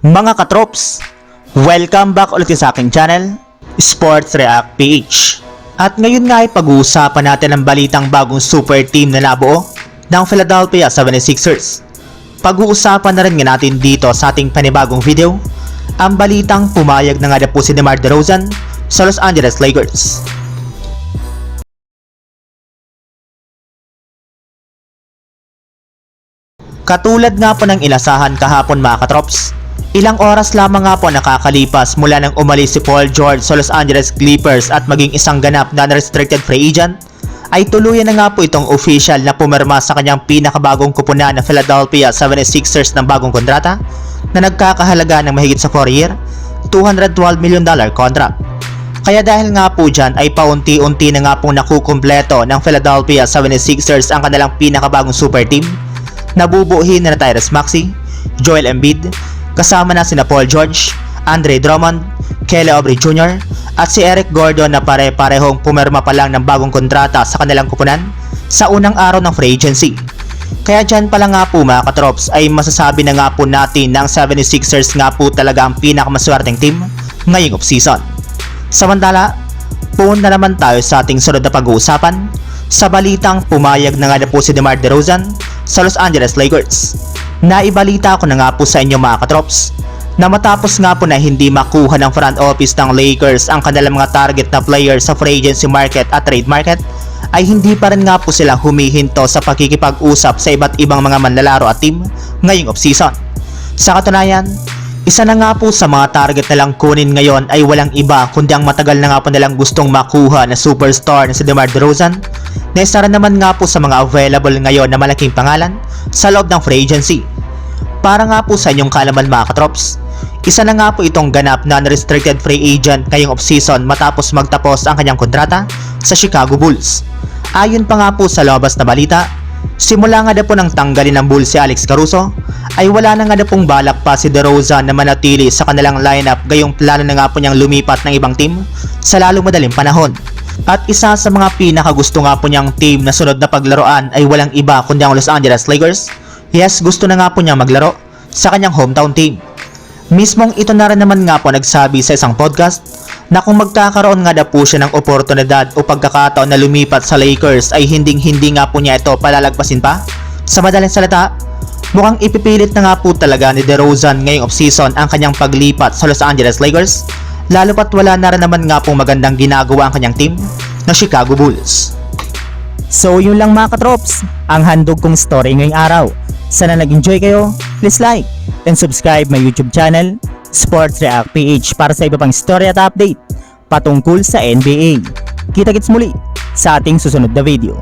Mga katrops, welcome back ulit sa aking channel, Sports React PH. At ngayon nga ay pag-uusapan natin ang balitang bagong super team na nabuo ng Philadelphia 76ers. Pag-uusapan na rin nga natin dito sa ating panibagong video, ang balitang pumayag na nga na po si DeMar DeRozan sa Los Angeles Lakers. Katulad nga po ng inasahan kahapon mga katrops, ilang oras lamang nga po nakakalipas mula nang umalis si Paul George sa Los Angeles Clippers at maging isang ganap na unrestricted free agent, ay tuluyan na nga po itong official na pumirma sa kanyang pinakabagong kupunan na Philadelphia 76ers ng bagong kontrata na nagkakahalaga ng mahigit sa 4-year, 212 million dollar contract. Kaya dahil nga po dyan ay paunti-unti na nga pong nakukumpleto ng Philadelphia 76ers ang kanilang pinakabagong super team nabubuhin na, na Tyrese Maxey, Joel Embiid, kasama na sina Paul George, Andre Drummond, Kelly Oubre Jr. at si Eric Gordon na pare-parehong pumirma pa lang ng bagong kontrata sa kanilang kupunan sa unang araw ng free agency. Kaya dyan pala nga po mga katrops ay masasabi na nga po natin na ang 76ers nga po talaga ang pinakamaswerteng team ngayong offseason. Samantala, punta naman tayo sa ating sunod na pag-uusapan sa balitang pumayag na nga na po si DeMar DeRozan sa Los Angeles Lakers. Naibalita ko na nga po sa inyo mga katrops na matapos nga po na hindi makuha ng front office ng Lakers ang kanilang mga target na players sa free agency market at trade market ay hindi pa rin nga po sila humihinto sa pakikipag-usap sa iba't ibang mga manlalaro at team ngayong offseason. Sa katunayan, isa na nga po sa mga target na lang kunin ngayon ay walang iba kundi ang matagal na nga po nilang gustong makuha na superstar na si DeMar DeRozan na isa rin naman nga po sa mga available ngayon na malaking pangalan sa loob ng free agency. Para nga po sa inyong kalaman mga katrops, isa na nga po itong ganap na unrestricted free agent ngayong offseason matapos magtapos ang kanyang kontrata sa Chicago Bulls. Ayon pa nga po sa labas na balita, simula nga na po nang tanggalin ng Bulls si Alex Caruso, ay wala na nga na pong balak pa si DeRozan na manatili sa kanilang lineup gayong plano na nga po niyang lumipat ng ibang team sa lalong madaling panahon. At isa sa mga pinakagusto nga po niyang team na sunod na paglaruan ay walang iba kundi ang Los Angeles Lakers. Yes, gusto na nga po niya maglaro sa kanyang hometown team. Mismong ito na rin naman nga po nagsabi sa isang podcast na kung magkakaroon nga na po siya ng oportunidad o pagkakataon na lumipat sa Lakers ay hinding hindi nga po niya ito palalagpasin pa. Sa madaling salita, mukhang ipipilit na nga po talaga ni DeRozan ngayong offseason ang kanyang paglipat sa Los Angeles Lakers lalo pat wala na rin naman nga pong magandang ginagawa ang kanyang team na Chicago Bulls. So yun lang mga katrops, ang handog kong story ngayong araw. Sana nag-enjoy kayo, please like and subscribe my YouTube channel, Sports React PH para sa iba pang story at update patungkol sa NBA. Kita-kits muli sa ating susunod na video.